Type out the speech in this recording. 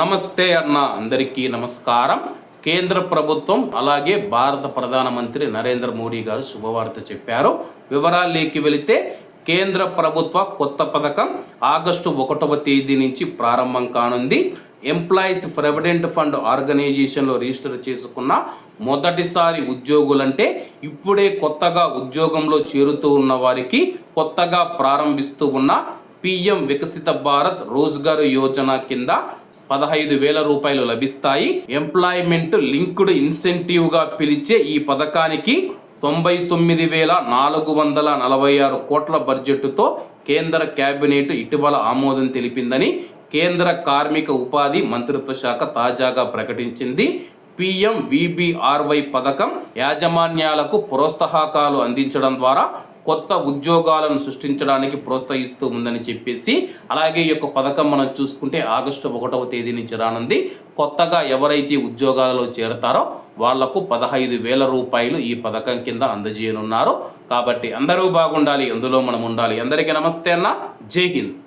నమస్తే అన్న అందరికీ నమస్కారం. కేంద్ర ప్రభుత్వం అలాగే భారత ప్రధానమంత్రి నరేంద్ర మోడీ గారు శుభవార్త చెప్పారు. వివరాల్లోకి వెళితే కేంద్ర ప్రభుత్వ కొత్త పథకం ఆగస్టు ఒకటవ తేదీ నుంచి ప్రారంభం కానుంది. ఎంప్లాయీస్ ప్రెవిడెంట్ ఫండ్ ఆర్గనైజేషన్లో రిజిస్టర్ చేసుకున్న మొదటిసారి ఉద్యోగులంటే ఇప్పుడే కొత్తగా ఉద్యోగంలో చేరుతూ ఉన్న వారికి కొత్తగా ప్రారంభిస్తూ ఉన్న పిఎం వికసిత భారత్ రోజ్గార్ యోజన కింద పదహైదు వేల రూపాయలు లభిస్తాయి. ఎంప్లాయ్మెంట్ లింక్డ్ ఇన్సెంటివ్గా పిలిచే ఈ పథకానికి తొంభై తొమ్మిది వేల నాలుగు వందల నలభై ఆరు కోట్ల బడ్జెట్తో కేంద్ర కేబినెట్ ఇటీవల ఆమోదం తెలిపిందని కేంద్ర కార్మిక ఉపాధి మంత్రిత్వ శాఖ తాజాగా ప్రకటించింది. పిఎం విబిఆర్వై పథకం యాజమాన్యాలకు ప్రోత్సాహకాలు అందించడం ద్వారా కొత్త ఉద్యోగాలను సృష్టించడానికి ప్రోత్సహిస్తూ ఉందని చెప్పేసి అలాగే ఈ యొక్క పథకం మనం చూసుకుంటే ఆగస్టు ఒకటవ తేదీ నుంచి రానుంది. కొత్తగా ఎవరైతే ఉద్యోగాలలో చేరతారో వాళ్ళకు పదహైదు వేల రూపాయలు ఈ పథకం కింద అందజేయనున్నారు. కాబట్టి అందరూ బాగుండాలి అందులో మనం ఉండాలి. అందరికీ నమస్తే అన్న. జై హింద్.